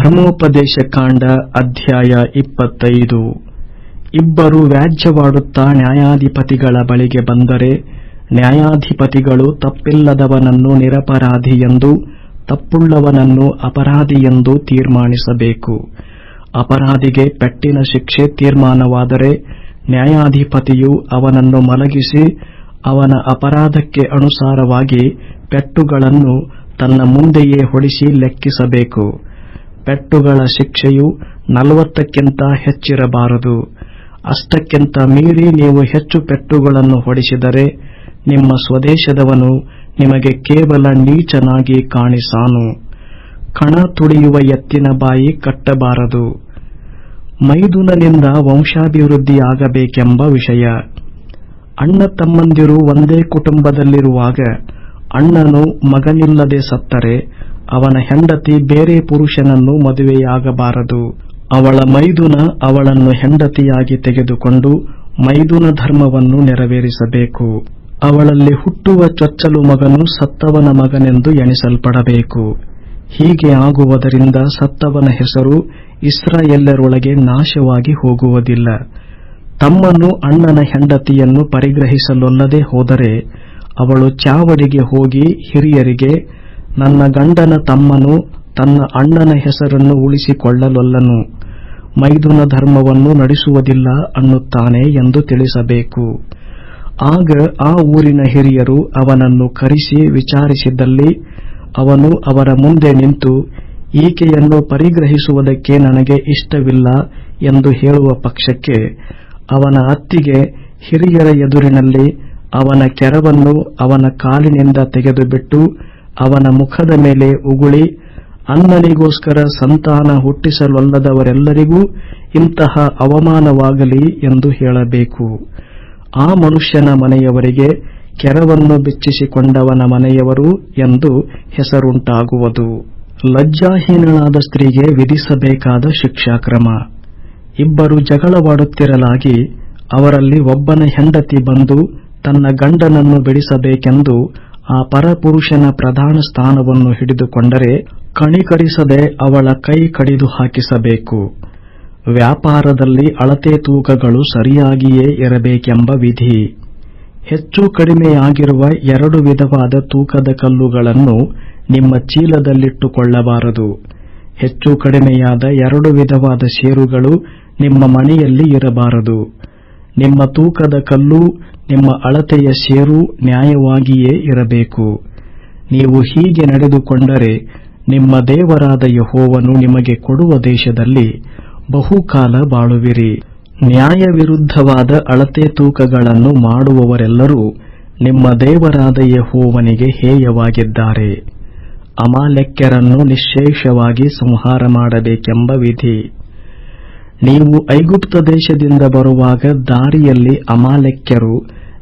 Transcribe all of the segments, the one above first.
ಧರ್ಮೋಪದೇಶ ಕಾಂಡ ಅಧ್ಯಾಯ ಇಪ್ಪತ್ತೈದು. ಇಬ್ಬರು ವ್ಯಾಜ್ಯವಾಡುತ್ತಾ ನ್ಯಾಯಾಧಿಪತಿಗಳ ಬಳಿಗೆ ಬಂದರೆ ನ್ಯಾಯಾಧಿಪತಿಗಳು ತಪ್ಪಿಲ್ಲದವನನ್ನು ನಿರಪರಾಧಿ ಎಂದು, ತಪ್ಪುಳ್ಳವನನ್ನು ಅಪರಾಧಿ ಎಂದು ತೀರ್ಮಾನಿಸಬೇಕು. ಅಪರಾಧಿಗೆ ಪೆಟ್ಟಿನ ಶಿಕ್ಷೆ ತೀರ್ಮಾನವಾದರೆ ನ್ಯಾಯಾಧಿಪತಿಯು ಅವನನ್ನು ಮಲಗಿಸಿ ಅವನ ಅಪರಾಧಕ್ಕೆ ಅನುಸಾರವಾಗಿ ಪೆಟ್ಟುಗಳನ್ನು ತನ್ನ ಮುಂದೆಯೇ ಹೊಡಿಸಿ ಲೆಕ್ಕಿಸಬೇಕು. ಪೆಟ್ಟುಗಳ ಶಿಕ್ಷೆಯು ನಲವತ್ತಕ್ಕಿಂತ ಹೆಚ್ಚಿರಬಾರದು. ಅಷ್ಟಕ್ಕಿಂತ ಮೀರಿ ನೀವು ಹೆಚ್ಚು ಪೆಟ್ಟುಗಳನ್ನು ಹೊಡಿಸಿದರೆ ನಿಮ್ಮ ಸ್ವದೇಶದವನು ನಿಮಗೆ ಕೇವಲ ನೀಚನಾಗಿ ಕಾಣಿಸಾನು. ಕಣ ತುಳಿಯುವ ಎತ್ತಿನ ಬಾಯಿ ಕಟ್ಟಬಾರದು. ಮೈದುನನಿಂದ ವಂಶಾಭಿವೃದ್ಧಿಯಾಗಬೇಕೆಂಬ ವಿಷಯ. ಅಣ್ಣ ತಮ್ಮಂದಿರು ಒಂದೇ ಕುಟುಂಬದಲ್ಲಿರುವಾಗ ಅಣ್ಣನು ಮಗನಿಲ್ಲದೆ ಸತ್ತರೆ ಅವನ ಹೆಂಡತಿ ಬೇರೆ ಪುರುಷನನ್ನು ಮದುವೆಯಾಗಬಾರದು. ಅವಳ ಮೈದುನ ಅವಳನ್ನು ಹೆಂಡತಿಯಾಗಿ ತೆಗೆದುಕೊಂಡು ಮೈದುನ ಧರ್ಮವನ್ನು ನೆರವೇರಿಸಬೇಕು. ಅವಳಲ್ಲಿ ಹುಟ್ಟುವ ಚೊಚ್ಚಲು ಮಗನು ಸತ್ತವನ ಮಗನೆಂದು ಎಣಿಸಲ್ಪಡಬೇಕು. ಹೀಗೆ ಆಗುವುದರಿಂದ ಸತ್ತವನ ಹೆಸರು ಇಸ್ರಾಯೆಲ್ಲರೊಳಗೆ ನಾಶವಾಗಿ ಹೋಗುವುದಿಲ್ಲ. ತಮ್ಮನ್ನು ಅಣ್ಣನ ಹೆಂಡತಿಯನ್ನು ಪರಿಗ್ರಹಿಸಲೊಲ್ಲದೆ ಹೋದರೆ ಅವಳು ಚಾವಡಿಗೆ ಹೋಗಿ ಹಿರಿಯರಿಗೆ ನನ್ನ ಗಂಡನ ತಮ್ಮನು, ತನ್ನ ಅಣ್ಣನ ಹೆಸರನ್ನು ಉಳಿಸಿಕೊಳ್ಳಲೊಲ್ಲನು. ಮೈದುನ ಧರ್ಮವನ್ನು ನಡೆಸುವುದಿಲ್ಲ ಅನ್ನುತ್ತಾನೆ ಎಂದು ತಿಳಿಸಬೇಕು. ಆಗ ಆ ಊರಿನ ಹಿರಿಯರು ಅವನನ್ನು ಕರೆಸಿ ವಿಚಾರಿಸಿದಲ್ಲಿ, ಅವನು ಅವರ ಮುಂದೆ ನಿಂತು, ಈಕೆಯನ್ನು ಪರಿಗ್ರಹಿಸುವುದಕ್ಕೆ ನನಗೆ ಇಷ್ಟವಿಲ್ಲ ಎಂದು ಹೇಳುವ ಪಕ್ಷಕ್ಕೆ, ಅವನ ಅತ್ತಿಗೆ, ಹಿರಿಯರ ಎದುರಿನಲ್ಲಿ ಅವನ ಕೆರವನ್ನು ಅವನ ಕಾಲಿನಿಂದ ತೆಗೆದುಬಿಟ್ಟು ಅವನ ಮುಖದ ಮೇಲೆ ಉಗುಳಿ, ಅನ್ನನಿಗೋಸ್ಕರ ಸಂತಾನ ಹುಟ್ಟಿಸಲೊಲ್ಲದವರೆಲ್ಲರಿಗೂ ಇಂತಹ ಅವಮಾನವಾಗಲಿ ಎಂದು ಹೇಳಬೇಕು. ಆ ಮನುಷ್ಯನ ಮನೆಯವರಿಗೆ ಕೆರವನ್ನು ಬಿಚ್ಚಿಸಿಕೊಂಡವನ ಮನೆಯವರು ಎಂದು ಹೆಸರುಂಟಾಗುವುದು. ಲಜ್ಜಾಹೀನಳಾದ ಸ್ತ್ರೀಗೆ ವಿಧಿಸಬೇಕಾದ ಶಿಕ್ಷಾಕ್ರಮ. ಇಬ್ಬರು ಜಗಳವಾಡುತ್ತಿರಲಾಗಿ ಅವರಲ್ಲಿ ಒಬ್ಬನ ಹೆಂಡತಿ ಬಂದು ತನ್ನ ಗಂಡನನ್ನು ಬಿಡಿಸಬೇಕೆಂದು ಆ ಪರಪುರುಷನ ಪ್ರಧಾನ ಸ್ಥಾನವನ್ನು ಹಿಡಿದುಕೊಂಡರೆ ಕಣಿಕರಿಸದೆ ಅವಳ ಕೈ ಕಡಿದು ಹಾಕಿಸಬೇಕು. ವ್ಯಾಪಾರದಲ್ಲಿ ಅಳತೆ ತೂಕಗಳು ಸರಿಯಾಗಿಯೇ ಇರಬೇಕೆಂಬ ವಿಧಿ. ಹೆಚ್ಚು ಕಡಿಮೆಯಾಗಿರುವ ಎರಡು ವಿಧವಾದ ತೂಕದ ಕಲ್ಲುಗಳನ್ನು ನಿಮ್ಮ ಚೀಲದಲ್ಲಿಟ್ಟುಕೊಳ್ಳಬಾರದು. ಹೆಚ್ಚು ಕಡಿಮೆಯಾದ ಎರಡು ವಿಧವಾದ ಶೇರುಗಳು ನಿಮ್ಮ ಮನೆಯಲ್ಲಿ ಇರಬಾರದು. ನಿಮ್ಮ ತೂಕದ ಕಲ್ಲು ನಿಮ್ಮ ಅಳತೆಯ ಶೇರು ನ್ಯಾಯವಾಗಿಯೇ ಇರಬೇಕು. ನೀವು ಹೀಗೆ ನಡೆದುಕೊಂಡರೆ ನಿಮ್ಮ ದೇವರಾದ ಯಹೋವನು ನಿಮಗೆ ಕೊಡುವ ದೇಶದಲ್ಲಿ ಬಹುಕಾಲ ಬಾಳುವಿರಿ. ನ್ಯಾಯವಿರುದ್ಧವಾದ ಅಳತೆ ತೂಕಗಳನ್ನು ಮಾಡುವವರೆಲ್ಲರೂ ನಿಮ್ಮ ದೇವರಾದ ಯಹೋವನಿಗೆ ಹೇಯವಾಗಿದ್ದಾರೆ. ಅಮಾಲೆಕ್ಯರನ್ನು ನಿಶ್ಶೇಷವಾಗಿ ಸಂಹಾರ ಮಾಡಬೇಕೆಂಬ ವಿಧಿ. ನೀವು ಐಗುಪ್ತ ದೇಶದಿಂದ ಬರುವಾಗ ದಾರಿಯಲ್ಲಿ ಅಮಾಲೆಕ್ಯರು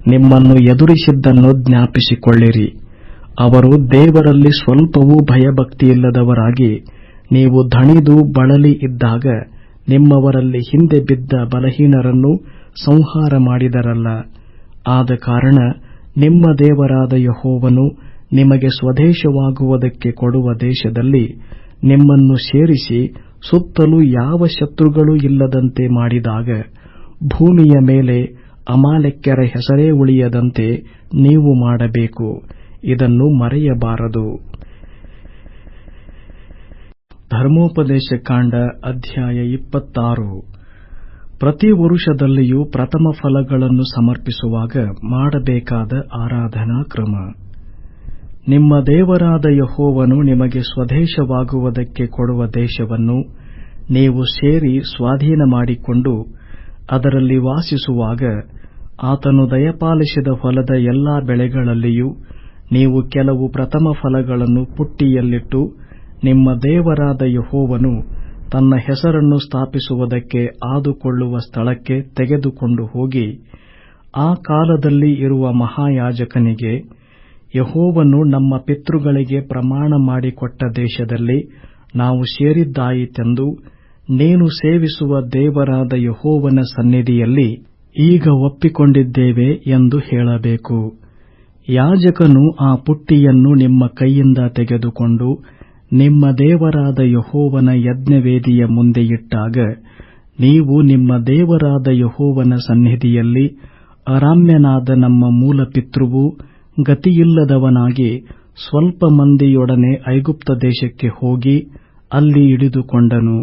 ನಿಮ್ಮನ್ನು ಎದುರಿಸಿದ್ದನ್ನು ಜ್ಞಾಪಿಸಿಕೊಳ್ಳಿರಿ. ಅವರು ದೇವರಲ್ಲಿ ಸ್ವಲ್ಪವೂ ಭಯಭಕ್ತಿಯಿಲ್ಲದವರಾಗಿ ನೀವು ದಣಿದು ಬಳಲಿ ಇದ್ದಾಗ ನಿಮ್ಮವರಲ್ಲಿ ಹಿಂದೆ ಬಿದ್ದ ಬಲಹೀನರನ್ನು ಸಂಹಾರ ಮಾಡಿದರಲ್ಲ. ಆದ ಕಾರಣ ನಿಮ್ಮ ದೇವರಾದ ಯಹೋವನು ನಿಮಗೆ ಸ್ವದೇಶವಾಗುವುದಕ್ಕೆ ಕೊಡುವ ದೇಶದಲ್ಲಿ ನಿಮ್ಮನ್ನು ಸೇರಿಸಿ ಸುತ್ತಲೂ ಯಾವ ಶತ್ರುಗಳೂ ಇಲ್ಲದಂತೆ ಮಾಡಿದಾಗ ಭೂಮಿಯ ಮೇಲೆ ಅಮಾಲೆಕ್ಯರ ಹೆಸರೇ ಉಳಿಯದಂತೆ ನೀವು ಮಾಡಬೇಕು. ಇದನ್ನು ಮರೆಯಬಾರದು. ಧರ್ಮೋಪದೇಶ ಕಾಂಡ ಅಧ್ಯಾಯ ಇಪ್ಪತ್ತಾರು. ಪ್ರತಿ ವರುಷದಲ್ಲಿಯೂ ಪ್ರಥಮ ಫಲಗಳನ್ನು ಸಮರ್ಪಿಸುವಾಗ ಮಾಡಬೇಕಾದ ಆರಾಧನಾ ಕ್ರಮ. ನಿಮ್ಮ ದೇವರಾದ ಯಹೋವನು ನಿಮಗೆ ಸ್ವದೇಶವಾಗುವುದಕ್ಕೆ ಕೊಡುವ ದೇಶವನ್ನು ನೀವು ಸೇರಿ ಸ್ವಾಧೀನ ಮಾಡಿಕೊಂಡು ಅದರಲ್ಲಿ ವಾಸಿಸುವಾಗ ಆತನು ದಯಪಾಲಿಸಿದ ಹೊಲದ ಎಲ್ಲಾ ಬೆಳೆಗಳಲ್ಲಿಯೂ ನೀವು ಕೆಲವು ಪ್ರಥಮ ಫಲಗಳನ್ನು ಪುಟ್ಟಿಯಲ್ಲಿಟ್ಟು ನಿಮ್ಮ ದೇವರಾದ ಯಹೋವನು ತನ್ನ ಹೆಸರನ್ನು ಸ್ಥಾಪಿಸುವುದಕ್ಕೆ ಆದುಕೊಳ್ಳುವ ಸ್ಥಳಕ್ಕೆ ತೆಗೆದುಕೊಂಡು ಹೋಗಿ, ಆ ಕಾಲದಲ್ಲಿ ಇರುವ ಮಹಾಯಾಜಕನಿಗೆ, ಯಹೋವನು ನಮ್ಮ ಪಿತೃಗಳಿಗೆ ಪ್ರಮಾಣ ಮಾಡಿಕೊಟ್ಟ ದೇಶದಲ್ಲಿ ನಾವು ಸೇರಿದ್ದಾಯಿತೆಂದು ನೀನು ಸೇವಿಸುವ ದೇವರಾದ ಯಹೋವನ ಸನ್ನಿಧಿಯಲ್ಲಿ ಈಗ ಒಪ್ಪಿಕೊಂಡಿದ್ದೇವೆ ಎಂದು ಹೇಳಬೇಕು. ಯಾಜಕನು ಆ ಪುಟ್ಟಿಯನ್ನು ನಿಮ್ಮ ಕೈಯಿಂದ ತೆಗೆದುಕೊಂಡು ನಿಮ್ಮ ದೇವರಾದ ಯಹೋವನ ಯಜ್ಞವೇದಿಯ ಮುಂದೆ ಇಟ್ಟಾಗ ನೀವು ನಿಮ್ಮ ದೇವರಾದ ಯಹೋವನ ಸನ್ನಿಧಿಯಲ್ಲಿ ಅರಾಮ್ಯನಾದ ನಮ್ಮ ಮೂಲ ಪಿತೃವು ಗತಿಯಿಲ್ಲದವನಾಗಿ ಸ್ವಲ್ಪ ಮಂದಿಯೊಡನೆ ಐಗುಪ್ತ ದೇಶಕ್ಕೆ ಹೋಗಿ ಅಲ್ಲಿ ಇಳಿದುಕೊಂಡನು.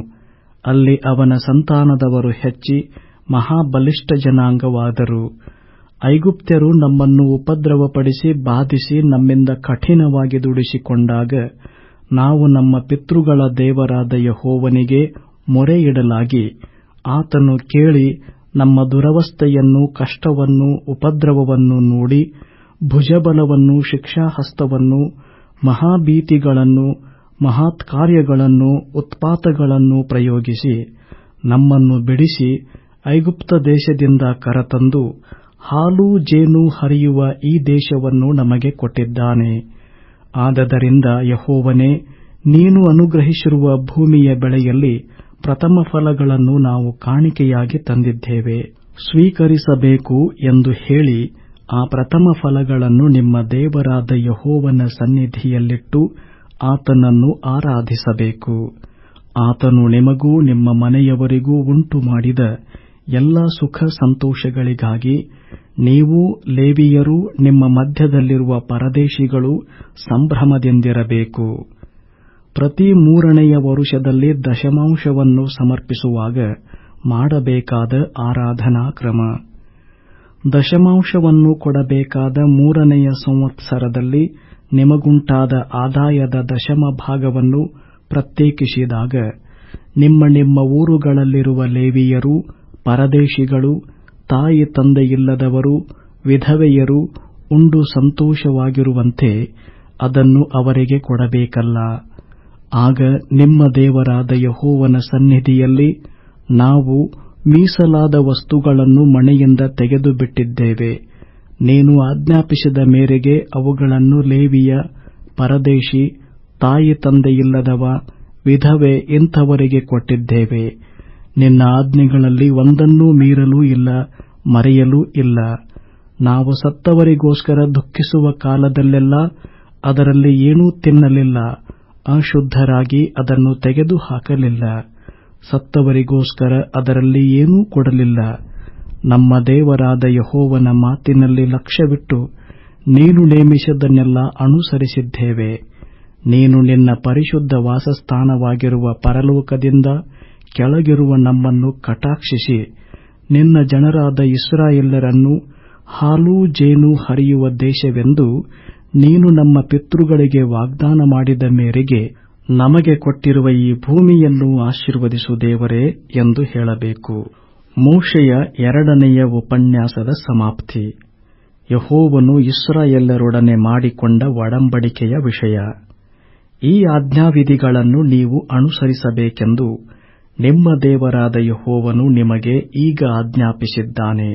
ಅಲ್ಲಿ ಅವನ ಸಂತಾನದವರು ಹೆಚ್ಚಿ ಮಹಾಬಲಿಷ್ಠ ಜನಾಂಗವಾದರು. ಐಗುಪ್ತ್ಯರು ನಮ್ಮನ್ನು ಉಪದ್ರವಪಡಿಸಿ ಬಾಧಿಸಿ ನಮ್ಮಿಂದ ಕಠಿಣವಾಗಿ ದುಡಿಸಿಕೊಂಡಾಗ ನಾವು ನಮ್ಮ ಪಿತೃಗಳ ದೇವರಾದ ಯಹೋವನಿಗೆ ಮೊರೆಯಿಡಲಾಗಿ ಆತನು ಕೇಳಿ ನಮ್ಮ ದುರವಸ್ಥೆಯನ್ನು, ಕಷ್ಟವನ್ನು, ಉಪದ್ರವವನ್ನು ನೋಡಿ ಭುಜಬಲವನ್ನು, ಶಿಕ್ಷಾಹಸ್ತವನ್ನು, ಮಹಾಭೀತಿಗಳನ್ನು ಮಹತ್ಕಾರ್ಯಗಳನ್ನು ಉತ್ಪಾತಗಳನ್ನು ಪ್ರಯೋಗಿಸಿ, ನಮ್ಮನ್ನು ಬಿಡಿಸಿ ಐಗುಪ್ತ ದೇಶದಿಂದ ಕರತಂದು ಹಾಲು ಜೇನು ಹರಿಯುವ ಈ ದೇಶವನ್ನು ನಮಗೆ ಕೊಟ್ಟಿದ್ದಾನೆ. ಆದ್ದರಿಂದ ಯಹೋವನೇ, ನೀನು ಅನುಗ್ರಹಿಸಿರುವ ಭೂಮಿಯ ಬೆಳೆಯಲ್ಲಿ ಪ್ರಥಮ ಫಲಗಳನ್ನು ನಾವು ಕಾಣಿಕೆಯಾಗಿ ತಂದಿದ್ದೇವೆ. ಸ್ವೀಕರಿಸಬೇಕು ಎಂದು ಹೇಳಿ ಆ ಪ್ರಥಮ ಫಲಗಳನ್ನು ನಿಮ್ಮ ದೇವರಾದ ಯಹೋವನ ಸನ್ನಿಧಿಯಲ್ಲಿಟ್ಟು ಆತನನ್ನು ಆರಾಧಿಸಬೇಕು. ಆತನು ನಿಮಗೂ ನಿಮ್ಮ ಮನೆಯವರಿಗೂ ಉಂಟು ಮಾಡಿದ ಎಲ್ಲ ಸುಖ ಸಂತೋಷಗಳಿಗಾಗಿ ನೀವು ಲೇವಿಯರು ನಿಮ್ಮ ಮಧ್ಯದಲ್ಲಿರುವ ಪರದೇಶಿಗಳು ಸಂಭ್ರಮದಿಂದಿರಬೇಕು. ಪ್ರತಿ ಮೂರನೆಯ ವರುಷದಲ್ಲಿ ದಶಮಾಂಶವನ್ನು ಸಮರ್ಪಿಸುವಾಗ ಮಾಡಬೇಕಾದ ಆರಾಧನಾ ಕ್ರಮ ದಶಮಾಂಶವನ್ನು ಕೊಡಬೇಕಾದ ಮೂರನೆಯ ಸಂವತ್ಸರದಲ್ಲಿ ನಿಮಗುಂಟಾದ ಆದಾಯದ ದಶಮ ಭಾಗವನ್ನು ಪ್ರತ್ಯೇಕಿಸಿದಾಗ, ನಿಮ್ಮ ನಿಮ್ಮ ಊರುಗಳಲ್ಲಿರುವ ಲೇವಿಯರು, ಪರದೇಶಿಗಳು, ತಾಯಿ ತಂದೆಯಿಲ್ಲದವರು, ವಿಧವೆಯರು ಉಂಡು ಸಂತೋಷವಾಗಿರುವಂತೆ ಅದನ್ನು ಅವರಿಗೆ ಕೊಡಬೇಕಲ್ಲ. ಆಗ ನಿಮ್ಮ ದೇವರಾದ ಯಹೋವನ ಸನ್ನಿಧಿಯಲ್ಲಿ ನಾವು ಮೀಸಲಾದ ವಸ್ತುಗಳನ್ನು ಮಣೆಯಿಂದ ತೆಗೆದು ಬಿಟ್ಟಿದ್ದೇವೆ ನೀನು ಆಜ್ಞಾಪಿಸಿದ ಮೇರೆಗೆ ಅವುಗಳನ್ನು ಲೇವಿಯ ಪರದೇಶಿ, ತಾಯಿ ತಂದೆಯಿಲ್ಲದವ, ವಿಧವೆ ಇಂಥವರಿಗೆ ಕೊಟ್ಟಿದ್ದೇವೆ. ನಿನ್ನ ಆಜ್ಞೆಗಳಲ್ಲಿ ಒಂದನ್ನೂ ಮೀರಲೂ ಇಲ್ಲ, ಮರೆಯಲೂ ಇಲ್ಲ. ನಾವು ಸತ್ತವರಿಗೋಸ್ಕರ ದುಃಖಿಸುವ ಕಾಲದಲ್ಲೆಲ್ಲ ಅದರಲ್ಲಿ ಏನೂ ತಿನ್ನಲಿಲ್ಲ, ಅಶುದ್ಧರಾಗಿ ಅದನ್ನು ತೆಗೆದು ಹಾಕಲಿಲ್ಲ ಸತ್ತವರಿಗೋಸ್ಕರ ಅದರಲ್ಲಿ ಏನೂ ಕೊಡಲಿಲ್ಲ. ನಮ್ಮ ದೇವರಾದ ಯಹೋವನ ಮಾತಿನಲ್ಲಿ ಲಕ್ಷ್ಯವಿಟ್ಟು ನೀನು ನೇಮಿಸಿದ್ದನ್ನೆಲ್ಲ ಅನುಸರಿಸಿದ್ದೇವೆ. ನೀನು ನಿನ್ನ ಪರಿಶುದ್ಧ ವಾಸಸ್ಥಾನವಾಗಿರುವ ಪರಲೋಕದಿಂದ ಕೆಳಗಿರುವ ನಮ್ಮನ್ನು ಕಟಾಕ್ಷಿಸಿ, ನಿನ್ನ ಜನರಾದ ಇಸ್ರಾಯೇಲರನ್ನು ಹಾಲು ಜೇನು ಹರಿಯುವ ದೇಶವೆಂದು ನೀನು ನಮ್ಮ ಪಿತೃಗಳಿಗೆ ವಾಗ್ದಾನ ಮಾಡಿದ ಮೇರೆಗೆ ನಮಗೆ ಕೊಟ್ಟಿರುವ ಈ ಭೂಮಿಯನ್ನು ಆಶೀರ್ವದಿಸು ದೇವರೇ ಎಂದು ಹೇಳಬೇಕು. ಮೋಶೆಯ ಎರಡನೆಯ ಉಪನ್ಯಾಸದ ಸಮಾಪ್ತಿ. ಯಹೋವನು ಎಲ್ಲರೊಡನೆ ಮಾಡಿಕೊಂಡ ಒಡಂಬಡಿಕೆಯ ವಿಷಯ. ಈ ಆಜ್ಞಾವಿಧಿಗಳನ್ನು ನೀವು ಅನುಸರಿಸಬೇಕೆಂದು ನಿಮ್ಮ ದೇವರಾದ ಯಹೋವನು ನಿಮಗೆ ಈಗ ಆಜ್ಞಾಪಿಸಿದ್ದಾನೆ.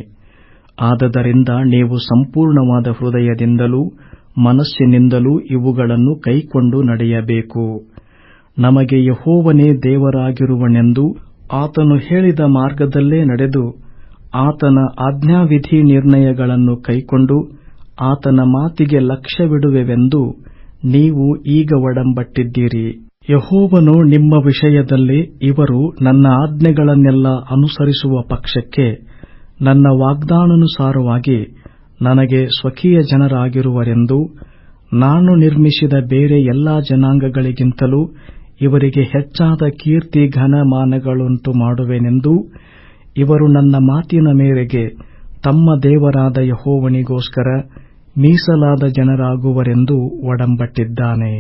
ಆದದರಿಂದ ನೀವು ಸಂಪೂರ್ಣವಾದ ಹೃದಯದಿಂದಲೂ ಮನಸ್ಸಿನಿಂದಲೂ ಇವುಗಳನ್ನು ಕೈಕೊಂಡು ನಡೆಯಬೇಕು. ನಮಗೆ ಯಹೋವನೇ ದೇವರಾಗಿರುವನೆಂದು ಆತನು ಹೇಳಿದ ಮಾರ್ಗದಲ್ಲೇ ನಡೆದು ಆತನ ಆಜ್ಞಾವಿಧಿ ನಿರ್ಣಯಗಳನ್ನು ಕೈಕೊಂಡು ಆತನ ಮಾತಿಗೆ ಲಕ್ಷ್ಯವಿಡುವೆವೆಂದು ನೀವು ಈಗ ಒಡಂಬಟ್ಟಿದ್ದೀರಿ. ಯಹೋವನು ನಿಮ್ಮ ವಿಷಯದಲ್ಲಿ ಇವರು ನನ್ನ ಆಜ್ಞೆಗಳನ್ನೆಲ್ಲ ಅನುಸರಿಸುವ ಪಕ್ಷಕ್ಕೆ ನನ್ನ ವಾಗ್ದಾನಾನುಸಾರವಾಗಿ ನನಗೆ ಸ್ವಕೀಯ ಜನರಾಗಿರುವರೆಂದು ನಾನು ನಿರ್ಮಿಸಿದ ಬೇರೆ ಎಲ್ಲಾ ಜನಾಂಗಗಳಿಗಿಂತಲೂ ಇವರಿಗೆ ಹೆಚ್ಚಾದ ಕೀರ್ತಿ, ಘನಮಾನಗಳುಂಟು ಮಾಡುವೆನೆಂದೂ ಇವರು ನನ್ನ ಮಾತಿನ ಮೇರೆಗೆ ತಮ್ಮ ದೇವರಾದ ಯಹೋವನಿಗೋಸ್ಕರ ಮೀಸಲಾದ ಜನರಾಗುವರೆಂದು ಒಡಂಬಟ್ಟಿದ್ದಾನೆ.